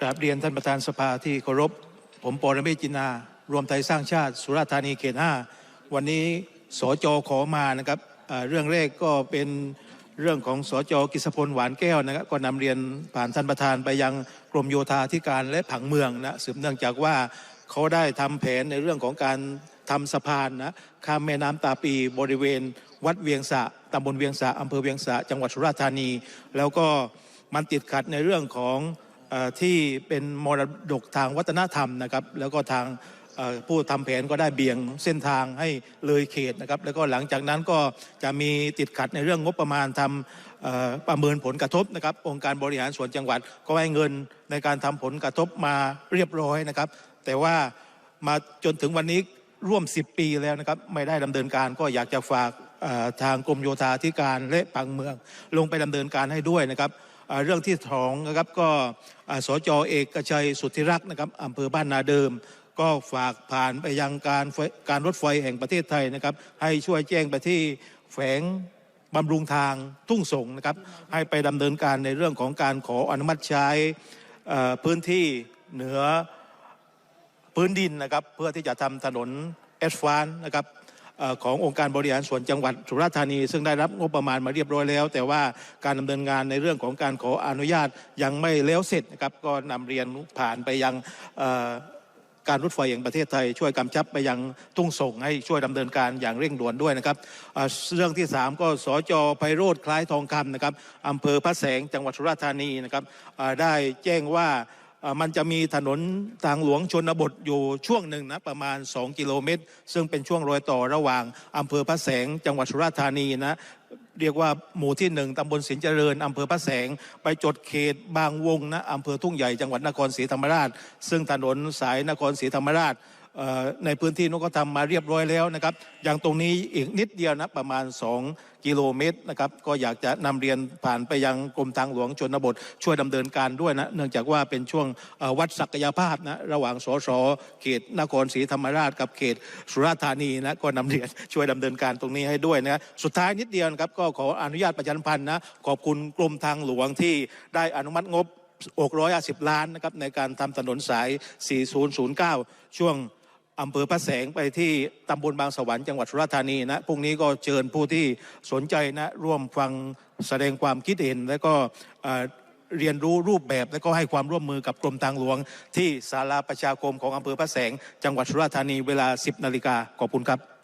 กราบเรียนท่านประธานสภาที่เคารพ ผมปรเมศจินารวมไทยสร้างชาติ สุราษฎร์ธานีเขตห้าวันนี้สจขอมานะครับเรื่องแรกก็เป็นเรื่องของสจกิษพลหวานแก้วนะครับก็นำเรียนผ่านท่านประธานไปยังกรมโยธาธิการและผังเมืองนะสืบเนื่องจากว่าเขาได้ทำแผนในเรื่องของการทำสะพานนะข้ามแม่น้ำตาปีบริเวณ วัดเวียงสะตำบลเวียงสะอำเภอเวียงสะจังหวัดสุราษฎร์ธานี แล้วก็มันติดขัดในเรื่องของ ที่เป็นมรดกทางวัฒนธรรมนะครับ แล้วก็ทางผู้ทำแผนก็ได้เบี่ยงเส้นทางให้เลยเขตนะครับ แล้วก็หลังจากนั้นก็จะมีติดขัดในเรื่องงบประมาณทำเอ่อประเมินผลกระทบนะครับ องค์การบริหารส่วนจังหวัดก็ให้เงินในการทำผลกระทบมาเรียบร้อยนะครับ แต่ว่ามาจนถึงวันนี้ร่วม 10 ปีแล้วนะครับ ไม่ได้ดำเนินการก็อยากจะฝากทางกรมโยธาธิการและผังเมือง ลงไปดำเนินการให้ด้วยนะครับ เรื่องที่สองนะครับก็สจเอกชัยสุทธิรักษ์นะครับอำเภอบ้านนาเดิม ก็ฝากผ่านไปยังการการรถไฟแห่งประเทศไทยนะครับ ให้ช่วยแจ้งไปที่แฝงบำรุงทางทุ่งสงนะครับ ให้ไปดำเนินการในเรื่องของการขออนุมัติใช้พื้นที่เหนือพื้นดินนะครับ เพื่อที่จะทำถนนแอสฟานนะครับ ขององค์การบริหารส่วนจังหวัดสุราษฎร์ธานี ซึ่งได้รับงบประมาณมาเรียบร้อยแล้ว แต่ว่าการดำเนินงานในเรื่องของการขออนุญาตยังไม่แล้วเสร็จนะครับก็นำเรียนผ่านไปยังการรถไฟแห่งประเทศไทย ช่วยกำชับไปยังทุ่งส่งให้ช่วยดำเนินการอย่างเร่งด่วนด้วยนะครับเรื่องที่ 3 ก็สจไพโรธคล้ายทองคำนะครับอำเภอพระแสงจังหวัดสุราษฎร์ธานีนะครับได้แจ้งว่า มันจะมีถนนทางหลวงชนบทอยู่ช่วงหนึ่งนะประมาณ 2 กิโลเมตร ซึ่งเป็นช่วงรอยต่อระหว่างอำเภอพระแสงจังหวัดสุราษฎร์ธานีนะเรียกว่าหมู่ที่หนึ่งตำบลสินเจริญอำเภอพระแสง ไปจดเขตบางวงนะอำเภอทุ่งใหญ่จังหวัดนครศรีธรรมราช ซึ่งถนนสายนครศรีธรรมราช ในพื้นที่นู้นก็ทำมาเรียบร้อยแล้วนะครับ อย่างตรงนี้อีกนิดเดียวนะประมาณ 2 กิโลเมตรนะครับ ก็อยากจะนำเรียนผ่านไปยังกรมทางหลวงชนบท ช่วยดำเนินการด้วยนะ เนื่องจากว่าเป็นช่วงวัดศักยภาพนะระหว่างสสเขตนครศรีธรรมราชกับเขตสุราษฎร์ธานีนะก็นำเรียนช่วยดำเนินการตรงนี้ให้ด้วยนะสุดท้ายนิดเดียวนะครับก็ขออนุญาตประชาสัมพันธ์นะขอบคุณกรมทางหลวงที่ได้อนุมัติงบ650 ล้านนะครับในการทำถนนสาย 4009 ช่วง อำเภอพระแสงไปที่ตำบลบางสวรรค์จังหวัดสุราษฎร์ธานีนะพรุ่งนี้ก็เชิญผู้ที่สนใจนะร่วมฟังแสดงความคิดเห็น และก็เรียนรู้รูปแบบและก็ให้ความร่วมมือกับกรมทางหลวง ที่ศาลาประชาคมของอำเภอพระแสง จังหวัดสุราษฎร์ธานีเวลา 10นาฬิกาขอบคุณครับ